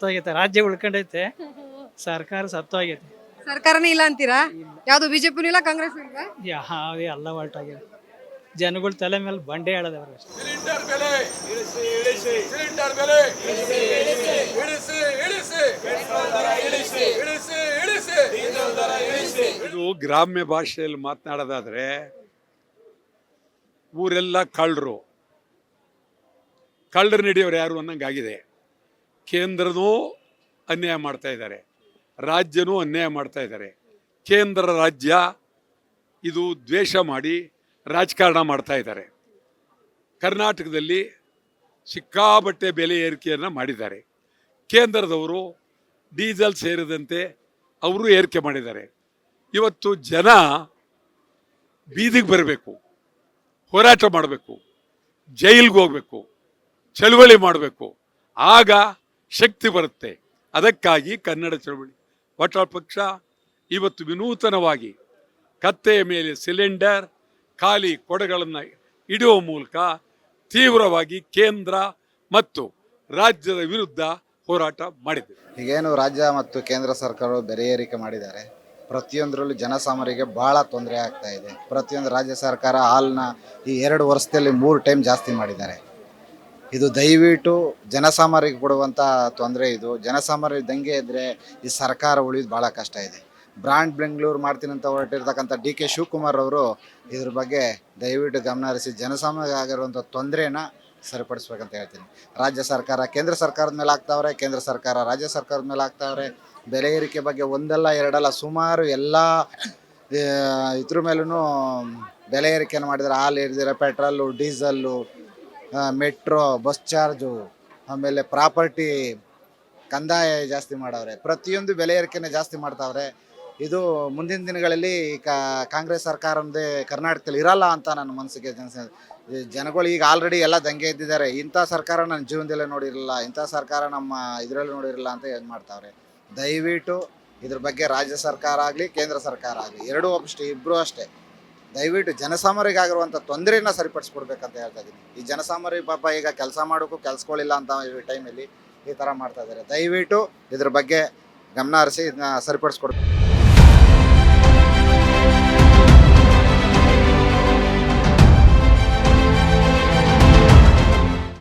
ಸತ್ತೋಗೈತೆ ರಾಜ್ಯ ಉಳ್ಕೊಂಡೈತೆ. ಸರ್ಕಾರ ಸತ್ತೋಗೈತೆ. ಸರ್ಕಾರನೇ ಇಲ್ಲ ಅಂತೀರಾ? ಯಾವ್ದು ಬಿಜೆಪಿ ಇಲ್ಲ ಕಾಂಗ್ರೆಸ್ ಇಲ್ಲ? ಯಾವುದೇ ಎಲ್ಲ ಹೊಲ್ಟಾಗಿದೆ ಜನಗಳ ತಲೆ ಮೇಲೆ ಬಂಡೆ ಹೇಳದವ್ರು ಅಷ್ಟೇ. ಸಿಲಿಂಡರ್ ಬೆಲೆ ಇಳಿಸಿ ಇಳಿಸಿ. ಸಿಲಿಂಡರ್ ಬೆಲೆ ಇಳಿಸಿ ಇಳಿಸಿ. ಇಳಿಸಿ ಇಳಿಸಿ. ಇಳಿಸಿ ಇಳಿಸಿ. ಇಳಿಸಿ ಇದು ಗ್ರಾಮ್ಯ ಭಾಷೆಯಲ್ಲಿ ಮಾತನಾಡೋದಾದ್ರೆ ಊರೆಲ್ಲ ಕಳ್ಳರು. ಕಳ್ಳರು ನಡೆಯೋರು ಯಾರು ಅನ್ನಂಗಾಗಿದೆ. ಕೇಂದ್ರನೂ ಅನ್ಯಾಯ ಮಾಡ್ತಾ ಇದ್ದಾರೆ. ರಾಜ್ಯನೂ ಅನ್ಯಾಯ ಮಾಡ್ತಾ ಇದ್ದಾರೆ. ಕೇಂದ್ರ ರಾಜ್ಯ ಇದು ದ್ವೇಷ ಮಾಡಿ ರಾಜಕಾರಣ ಮಾಡ್ತಾ ಇದ್ದಾರೆ. ಕರ್ನಾಟಕದಲ್ಲಿ ಸಿಕ್ಕಾಬಟ್ಟೆ ಬೆಲೆ ಏರಿಕೆಯನ್ನು ಮಾಡಿದ್ದಾರೆ. ಕೇಂದ್ರದವರು ಡೀಸೆಲ್ ಸೇರಿದಂತೆ ಅವರು ಏರಿಕೆ ಮಾಡಿದ್ದಾರೆ. ಇವತ್ತು ಜನ ಬೀದಿಗೆ ಬರಬೇಕು, ಹೋರಾಟ ಮಾಡಬೇಕು, ಜೈಲಿಗೆ ಹೋಗಬೇಕು, ಚಳುವಳಿ ಮಾಡಬೇಕು. ಆಗ ಶಕ್ತಿ ಬರುತ್ತೆ. ಅದಕ್ಕಾಗಿ ಕನ್ನಡ ಚಳವಳಿ. ಒಟ್ಟ ಪಕ್ಷ ಇವತ್ತು ವಿನೂತನವಾಗಿ ಕತ್ತೆಯ ಮೇಲೆ ಸಿಲಿಂಡರ್, ಖಾಲಿ ಕೊಡಗಳನ್ನು ಇಡುವ ಮೂಲಕ ತೀವ್ರವಾಗಿ ಕೇಂದ್ರ ಮತ್ತು ರಾಜ್ಯದ ವಿರುದ್ಧ ಹೋರಾಟ ಮಾಡಿದೆ. ಈಗೇನು ರಾಜ್ಯ ಮತ್ತು ಕೇಂದ್ರ ಸರ್ಕಾರ ಬೆಲೆ ಏರಿಕೆ ಮಾಡಿದ್ದಾರೆ. ಪ್ರತಿಯೊಂದರಲ್ಲೂ ಜನಸಾಮಾನ್ಯರಿಗೆ ಭಾಳ ತೊಂದರೆ ಆಗ್ತಾ ಇದೆ. ಪ್ರತಿಯೊಂದು ರಾಜ್ಯ ಸರ್ಕಾರ ಹಾಲನ್ನ ಈ ಎರಡು ವರ್ಷದಲ್ಲಿ ಮೂರು ಟೈಮ್ ಜಾಸ್ತಿ ಮಾಡಿದ್ದಾರೆ. ಇದು ದಯವಿಟ್ಟು ಜನಸಾಮಾರಿಗೆ ಕೊಡುವಂಥ ತೊಂದರೆ ಇದು. ಜನಸಾಮಾನ್ಯರಿಗೆ ದಂಗೆ ಇದ್ದರೆ ಈ ಸರ್ಕಾರ ಉಳಿಯೋದು ಭಾಳ ಕಷ್ಟ ಇದೆ. ಬ್ರಾಂಡ್ ಬೆಂಗಳೂರು ಮಾಡ್ತೀನಿ ಅಂತ ಹೊರಟಿರ್ತಕ್ಕಂಥ ಡಿ ಕೆ ಶಿವಕುಮಾರ್ ಅವರು ಇದ್ರ ಬಗ್ಗೆ ದಯವಿಟ್ಟು ಗಮನ ಹರಿಸಿ ಜನಸಾಮಾನ್ಯರಿಗೆ ಆಗಿರುವಂಥ ತೊಂದರೆನ ಸರಿಪಡಿಸ್ಬೇಕಂತ ಹೇಳ್ತೀನಿ. ರಾಜ್ಯ ಸರ್ಕಾರ, ಕೇಂದ್ರ ಸರ್ಕಾರದ ಮೇಲೆ ಆಗ್ತಾವ್ರೆ, ಕೇಂದ್ರ ಸರ್ಕಾರ ರಾಜ್ಯ ಸರ್ಕಾರದ ಮೇಲೆ ಆಗ್ತಾವ್ರೆ. ಬೆಲೆ ಏರಿಕೆ ಬಗ್ಗೆ ಒಂದಲ್ಲ ಎರಡಲ್ಲ ಸುಮಾರು ಎಲ್ಲ ಇದ್ರ ಮೇಲೂ ಬೆಲೆ ಏರಿಕೆಯನ್ನು ಮಾಡಿದರೆ ಹಾಲು ಏರಿದಿರೋ petrol, diesel metro bus charge ಆಮೇಲೆ ಪ್ರಾಪರ್ಟಿ ಕಂದಾಯ ಜಾಸ್ತಿ ಮಾಡವ್ರೆ. ಪ್ರತಿಯೊಂದು ಬೆಲೆ ಏರಿಕೆನ ಜಾಸ್ತಿ ಮಾಡ್ತಾವ್ರೆ. ಇದು ಮುಂದಿನ ದಿನಗಳಲ್ಲಿ ಕಾಂಗ್ರೆಸ್ ಸರ್ಕಾರ ಮುಂದೆ ಕರ್ನಾಟಕದಲ್ಲಿ ಇರಲ್ಲ ಅಂತ ನನ್ನ ಮನಸ್ಸಿಗೆ ಜನಗಳು ಈಗ ಆಲ್ರೆಡಿ ಎಲ್ಲ ದಂಗೆ ಎದ್ದಿದ್ದಾರೆ. ಇಂಥ ಸರ್ಕಾರ ನನ್ನ ಜೀವನದಲ್ಲೇ ನೋಡಿರಲಿಲ್ಲ. ಇಂಥ ಸರ್ಕಾರ ನಮ್ಮ ಇದರಲ್ಲೂ ನೋಡಿರಲ್ಲ ಅಂತ ಇದು ಮಾಡ್ತಾವ್ರೆ. ದಯವಿಟ್ಟು ಇದ್ರ ಬಗ್ಗೆ ರಾಜ್ಯ ಸರ್ಕಾರ ಆಗಲಿ, ಕೇಂದ್ರ ಸರ್ಕಾರ ಆಗಲಿ, ಎರಡೂ ಅಷ್ಟೇ ಇಬ್ಬರೂ ಅಷ್ಟೇ. ದಯವಿಟ್ಟು ಜನಸಾಮಾನ್ಯರಿಗಾಗಿರುವಂಥ ತೊಂದರೆಯನ್ನು ಸರಿಪಡಿಸ್ಕೊಡ್ಬೇಕಂತ ಹೇಳ್ತಾ ಇದ್ದೀನಿ. ಈ ಜನಸಾಮಾರಿ ಪಾಪ ಈಗ ಕೆಲಸ ಮಾಡೋಕ್ಕೂ ಕೆಲಸಗಳಿಲ್ಲ ಅಂತ ಈ ಟೈಮಲ್ಲಿ ಈ ಥರ ಮಾಡ್ತಾ ಇದ್ದಾರೆ. ದಯವಿಟ್ಟು ಇದ್ರ ಬಗ್ಗೆ ಗಮನ ಹರಿಸಿ, ಇದನ್ನ ಸರಿಪಡಿಸ್ಕೊಡ್ಬೇಕು.